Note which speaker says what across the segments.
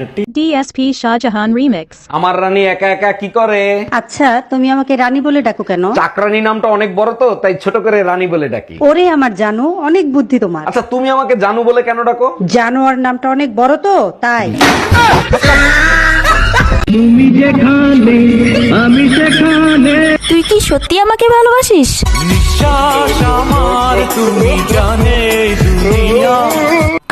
Speaker 1: DSP Shahjahan Remix.
Speaker 2: আমার রানী একা একা কি করে?
Speaker 3: আচ্ছা তুমি আমাকে রানী বলে ডাকো কেন?
Speaker 2: চাকরানী নামটা অনেক বড় তো তাই ছোট করে রানী বলে ডাকি।
Speaker 3: ওরে আমার জানো অনেক বুদ্ধি তোমার।
Speaker 2: আচ্ছা তুমি আমাকে জানু বলে কেন ডাকো?
Speaker 3: জানোয়ার নামটা অনেক বড় তো তাই।
Speaker 4: তুই কি সত্যি আমাকে ভালোবাসিস?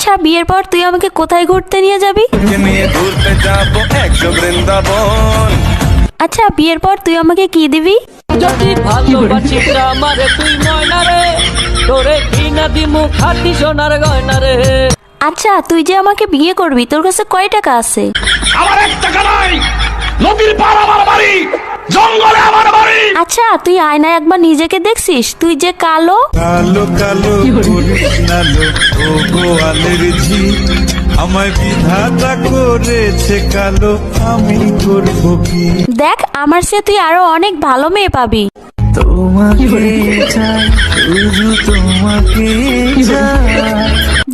Speaker 4: আচ্ছা বিয়ের পর তুই আমাকে কোথায় ঘুরতে নিয়ে যাবি?
Speaker 5: নিয়ে ঘুরতে যাব? একশো বৃন্দাবন।
Speaker 4: আচ্ছা বিয়ের পর তুই আমাকে কি দিবি?
Speaker 6: যদি ভালোবাসিস আমারে তুই ময়না রে তোরে কিনা দিমু খাটি সোনার গয়না রে।
Speaker 4: আচ্ছা তুই যে আমাকে বিয়ে করবি তোর কাছে কয় টাকা আছে? আচ্ছা তুই আয়নায় একবার নিজেকে দেখছিস? তুই যে কালো।
Speaker 5: কালো কালো ঝি। আমায় বিধাতা করেছে কালো আমি করব কি?
Speaker 4: দেখ আমার সে তুই আরও অনেক ভালো মেয়ে পাবি।
Speaker 5: তোমাকে চাই শুধু তোমাকে চাই।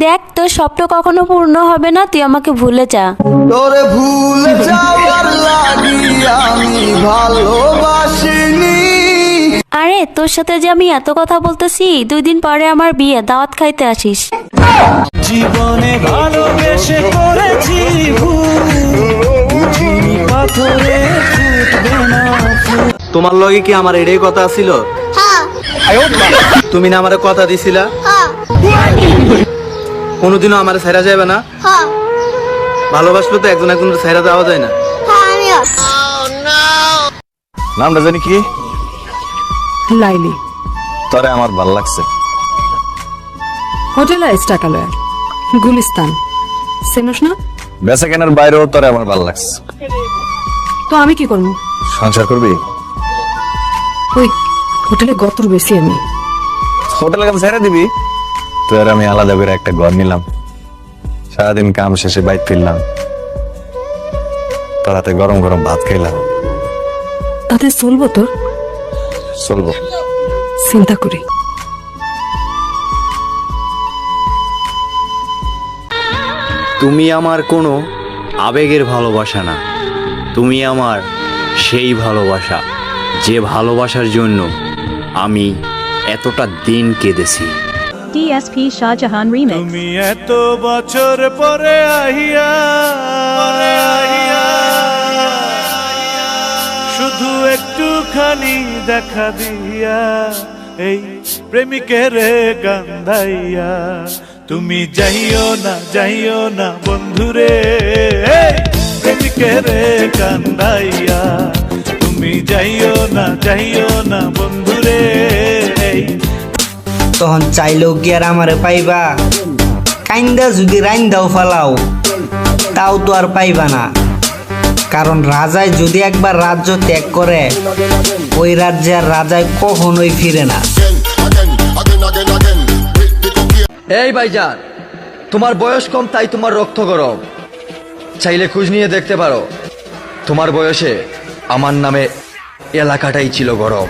Speaker 4: দেখ তোর স্বপ্ন কখনো পূর্ণ হবে না তুই আমাকে ভুলে যা।
Speaker 5: তোরে ভুলে যাওয়ার লাগি আমি ভালোবাসিনি।
Speaker 4: আরে তোর সাথে যে আমি এত কথা বলতেছি দুই দিন পরে আমার বিয়ে দাওয়াত খাইতে আসিস।
Speaker 5: জীবনে ভালোবেসে করেছি পাথরে।
Speaker 7: তোমার লগে কি আমার এটাই কথা ছিল? তুমি না আমারে কথা দিছিলা? কোনোদিনও আমার ছাইরা যাবে না? ভালোবাসলে তো একজন একজন ছাইরা দেওয়া যায় না।
Speaker 8: নামটা জানি কি?
Speaker 9: লাইলি।
Speaker 8: তরে আমার ভালো লাগছে।
Speaker 9: হোটেল টাকালয়া গুলিস্তান। চেনস না?
Speaker 8: বেচা কেনার বাইরেও তরে আমার ভালো লাগছে।
Speaker 9: তো আমি কি করব?
Speaker 8: সংসার করবি?
Speaker 9: ওই হোটেলে গতর বেশি আমি।
Speaker 8: হোটেলের কাছে ছেড়ে দিবি? তো আর আমি আলাদা করে একটা ঘর নিলাম। সারাদিন কাম শেষে বাইক ফিরলাম। তারাতে গরম গরম ভাত খাইলাম।
Speaker 9: তাতে চলবো তোর?
Speaker 8: চলবো।
Speaker 9: চিন্তা করি।
Speaker 7: তুমি আমার কোনো আবেগের ভালোবাসা না। তুমি আমার সেই ভালোবাসা যে ভালোবাসার জন্য আমি এতটা দিন কেঁদেছি।
Speaker 1: DSP Shahjahan Remix.
Speaker 5: তুমি এত বছর পরে আহিয়া শুধু একটু একটুখানি দেখা দিয়া, এই প্রেমিকের গান্ধাইয়া তুমি যাইও না যাইও না বন্ধুরে প্রেমিকের গান্ধাইয়া তুমি যাইও না যাইও না বন্ধুরে
Speaker 10: তখন চাইলেও কি আর আমারে পাইবা? কাইন্দা যদি রাইন্দাও ফালাও, তাও তো আর পাইবা না। কারণ রাজায় যদি একবার রাজ্য ত্যাগ করে, ওই রাজ্যে আর রাজায় কখনোই ফিরে না।
Speaker 7: এই ভাইজান, তোমার বয়স কম, তাই তোমার রক্ত গরম। চাইলে খোঁজ নিয়ে দেখতে পারো। তোমার বয়সে আমার নামে এলাকাটাই ছিল গরম।